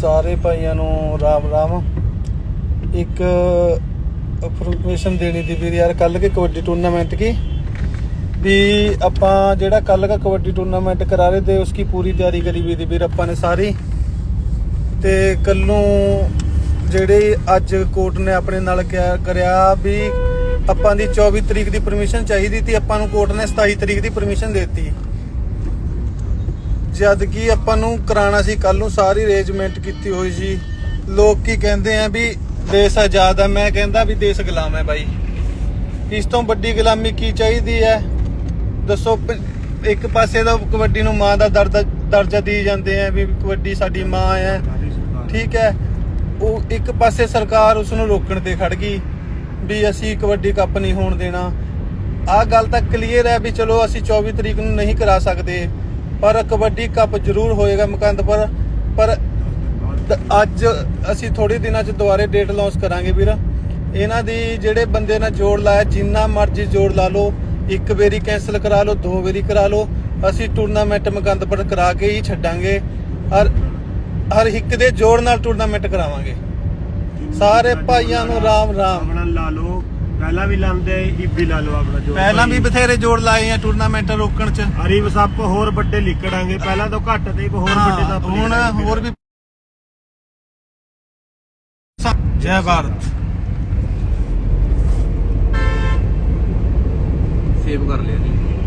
ਸਾਰੇ ਭਾਈਆਂ ਨੂੰ ਰਾਮ ਰਾਮ। ਇੱਕ ਇਨਫੋਰਮੇਸ਼ਨ ਦੇਣੀ ਦੀ ਵੀ ਯਾਰ ਕੱਲ ਕੇ ਕਬੱਡੀ ਟੂਰਨਾਮੈਂਟ ਕੀ? ਵੀ ਆਪਾਂ ਜਿਹੜਾ ਕੱਲ ਦਾ ਕਬੱਡੀ ਟੂਰਨਾਮੈਂਟ ਕਰਾ ਰਹੇ ਤੇ ਉਸकी ਪੂਰੀ ਤਿਆਰੀ ਕਰੀ ਵੀ ਦੀ ਵੀਰ ਆਪਾਂ ਨੇ ਸਾਰੀ। ਤੇ ਕੱਲ ਨੂੰ ਜਿਹੜੇ ਅੱਜ ਕੋਰਟ ਨੇ ਆਪਣੇ ਨਾਲ ਕਿਆ ਕਰਿਆ ਵੀ ਆਪਾਂ ਦੀ 24 ਤਰੀਕ ਦੀ ਪਰਮਿਸ਼ਨ ਚਾਹੀਦੀ ਸੀ ਆਪਾਂ ਨੂੰ ਕੋਰਟ ਨੇ 27 ਤਰੀਕ ਦੀ ਪਰਮਿਸ਼ਨ ਦਿੱਤੀ। ਜਦ ਕਿ ਆਪਾਂ ਨੂੰ ਕਰਾਣਾ ਸੀ ਕੱਲ ਨੂੰ ਸਾਰੀ ਅਰੇਂਜਮੈਂਟ ਕੀਤੀ ਹੋਈ ਸੀ। ਲੋਕ ਕੀ ਕਹਿੰਦੇ ਆ ਵੀ ਦੇਸ਼ ਆਜ਼ਾਦ ਹੈ ਮੈਂ ਕਹਿੰਦਾ ਵੀ ਦੇਸ਼ ਗੁਲਾਮ ਹੈ ਬਾਈ। ਇਸ ਤੋਂ ਵੱਡੀ ਗੁਲਾਮੀ ਕੀ ਚਾਹੀਦੀ ਹੈ? ਦੱਸੋ ਇੱਕ ਪਾਸੇ ਦਾ ਕਬੱਡੀ ਨੂੰ ਮਾਂ ਦਾ ਦਰਜਾ ਦਰਜਾ ਦੀ ਜਾਂਦੇ ਆ ਵੀ ਕਬੱਡੀ ਸਾਡੀ ਮਾਂ ਹੈ। ਠੀਕ ਹੈ। ਉਹ ਇੱਕ ਪਾਸੇ ਸਰਕਾਰ ਉਸ ਨੂੰ ਰੋਕਣ ਤੇ ਖੜ ਗਈ ਵੀ ਅਸੀਂ ਕਬੱਡੀ ਕੱਪ ਨਹੀਂ ਹੋਣ ਦੇਣਾ। ਆਹ ਗੱਲ ਤਾਂ ਕਲੀਅਰ ਹੈ ਵੀ ਚਲੋ ਅਸੀਂ 24 ਤਰੀਕ ਨੂੰ ਨਹੀਂ ਕਰਾ ਸਕਦੇ। ਪਰ ਕਬੱਡੀ ਕੱਪ ਜ਼ਰੂਰ ਹੋਏਗਾ ਮੁਕੰਦਪੁਰ ਪਰ ਅੱਜ ਅਸੀਂ ਥੋੜੇ ਦਿਨਾਂ 'ਚ ਦੁਬਾਰੇ ਡੇਟ ਲਾਂਚ ਕਰਾਂਗੇ ਵੀਰ। ਇਹਨਾਂ ਦੀ ਜਿਹੜੇ ਬੰਦੇ ਨਾਲ ਜੋੜ ਲਾਇਆ ਜਿੰਨਾ ਮਰਜ਼ੀ ਜੋੜ ਲਾ ਲਓ ਇੱਕ ਵਾਰੀ ਕੈਨਸਲ ਕਰਾ ਲਓ ਦੋ ਵਾਰੀ ਕਰਾ ਲਓ ਅਸੀਂ ਟੂਰਨਾਮੈਂਟ ਮੁਕੰਦਪੁਰ ਕਰਾ ਕੇ ਹੀ ਛੱਡਾਂਗੇ। ਹਰ ਹਰ ਇੱਕ ਦੇ ਜੋੜ ਨਾਲ ਟੂਰਨਾਮੈਂਟ ਕਰਾਵਾਂਗੇ। ਸਾਰੇ ਭਾਈਆਂ ਨੂੰ ਰਾਮ ਰਾਮ ਲਾ ਲਓ। ਪਹਿਲਾਂ ਵੀ ਲਾਉਂਦੇ ਇਬੀ ਲਾ ਲਓ ਆਪਣਾ ਜੋ ਪਹਿਲਾਂ ਵੀ ਬਥੇਰੇ ਜੋੜ ਲਾਏ ਆ ਟੂਰਨਾਮੈਂਟ ਰੋਕਣ 'ਚ। ਹਰੀ ਸੱਪ ਹੋਰ ਵੱਡੇ ਲਿਕੜਾਂਗੇ। ਪਹਿਲਾਂ ਤਾਂ ਘੱਟ ਤੇ ਇੱਕ ਹੋਰ ਵੱਡੇ ਸੱਪ ਹੁਣ ਲਿਕੜਾਂਗੇ। ਹੋਰ ਵੀ ਜੈ ਭਾਰਤ। ਸੇਵ ਕਰ ਲਿਆ ਜੀ।